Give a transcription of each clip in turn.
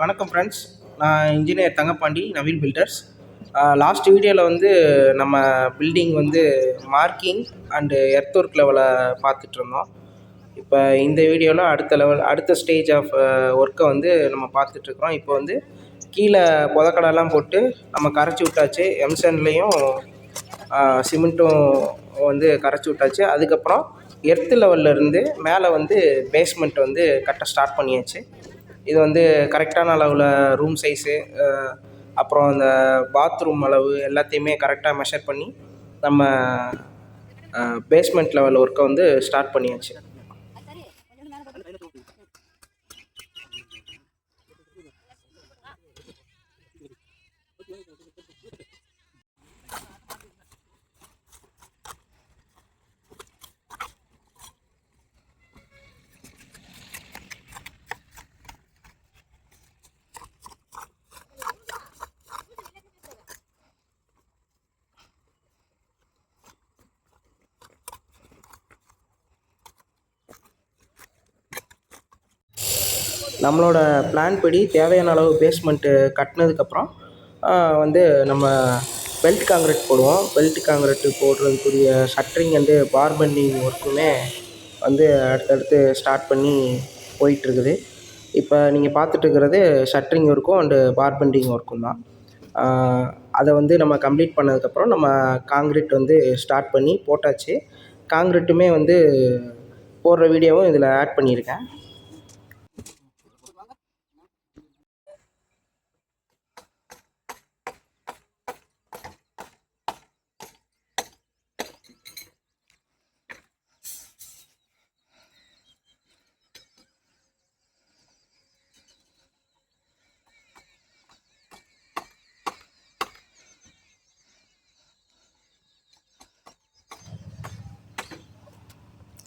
வணக்கம் ஃப்ரெண்ட்ஸ் நான் engineer Thangapandi Naveen builders last வீடியோவில் வந்து நம்ம பில்டிங் வந்து மார்க்கிங் அண்டு எர்த் ஒர்க் லெவலை பார்த்துட்ருந்தோம் இப்போ இந்த வீடியோவில் அடுத்த லெவல் அடுத்த ஸ்டேஜ் ஆஃப் ஒர்க்கை வந்து நம்ம பார்த்துட்ருக்குறோம் இப்போ வந்து கீழே புதக்கடெல்லாம் போட்டு நம்ம கரைச்சி விட்டாச்சு. எம்சன்லேயும் சிமெண்ட்டும் வந்து கரைச்சி விட்டாச்சு. அதுக்கப்புறம் எர்த்து லெவல்லேருந்து மேலே வந்து பேஸ்மெண்ட் வந்து கட்ட ஸ்டார்ட் பண்ணியாச்சு. இது வந்து கரெக்டான அளவில் ரூம் சைஸு அப்புறம் அந்த பாத்ரூம் அளவு எல்லாத்தையுமே கரெக்டாக மெஷர் பண்ணி நம்ம பேஸ்மெண்ட் லெவல் ஒர்க்கை வந்து ஸ்டார்ட் பண்ணியாச்சு. நம்மளோட பிளான் படி தேவையான அளவு பேஸ்மெண்ட்டு கட்டினதுக்கப்புறம் வந்து நம்ம பெல்ட் காங்கிரீட் போடுவோம். பெல்ட் காங்கிரீட்டு போடுறதுக்குரிய சட்ரிங் அண்டு பார் பெண்டிங் ஒர்க்குமே வந்து அடுத்தடுத்து ஸ்டார்ட் பண்ணி போயிட்டுருக்குது. இப்போ நீங்கள் பார்த்துட்ருக்கிறது ஷட்ரிங் ஒர்க்கும் அண்டு பார் பெண்டிங் ஒர்க்கும் தான். அதை வந்து நம்ம கம்ப்ளீட் பண்ணதுக்கப்புறம் நம்ம காங்கிரீட் வந்து ஸ்டார்ட் பண்ணி போட்டாச்சு. காங்கிரீட்டுமே வந்து போடுற வீடியோவும் இதில் ஆட் பண்ணியிருக்கேன்.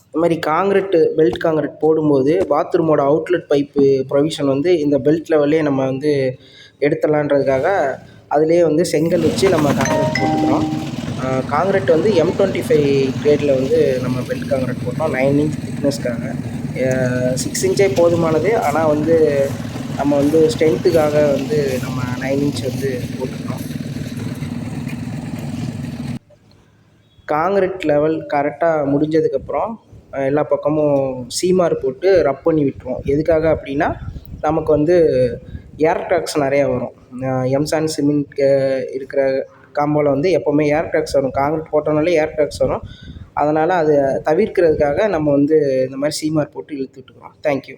இது மாதிரி காங்கிரீட்டு பெல்ட் காங்கிரட் போடும்போது பாத்ரூமோட அவுட்லெட் பைப்பு ப்ரொவிஷன் வந்து இந்த பெல்ட் லெவல்லே நம்ம வந்து எடுத்துடலான்றதுக்காக அதிலே வந்து செங்கல் வச்சு நம்ம காங்கிரீட் போட்டுக்கிறோம். காங்கிரீட் வந்து எம் டுவெண்ட்டி ஃபைவ் கிரேடில் வந்து நம்ம பெல்ட் காங்கிரட் போட்டோம். நைன் இன்ச் திக்னஸ்க்காக சிக்ஸ் இன்ச்சே போதுமானது. ஆனால் வந்து நம்ம வந்து ஸ்ட்ரென்த்துக்காக வந்து நம்ம நைன் இன்ச் வந்து போட்டுக்கிறோம். காங்கிரீட் லெவல் கரெக்டாக முடிஞ்சதுக்கப்புறம் எல்லா பக்கமும் சீமார் போட்டு ரப் பண்ணி விட்டுருவோம். எதுக்காக அப்படின்னா நமக்கு வந்து ஏர் ட்ராக்ஸ் நிறையா வரும். எம்சாண்ட் சிமெண்ட் இருக்கிற காம்போவில் வந்து எப்போவுமே ஏர் ட்ராக்ஸ் வரும். காங்கிரீட் போட்டோம்னாலே ஏர் ட்ராக்ஸ் வரும். அதனால் அதை தவிர்க்கிறதுக்காக நம்ம வந்து இந்த மாதிரி சீமார் போட்டு இழுத்து விட்டுக்கிறோம் தேங்க்யூ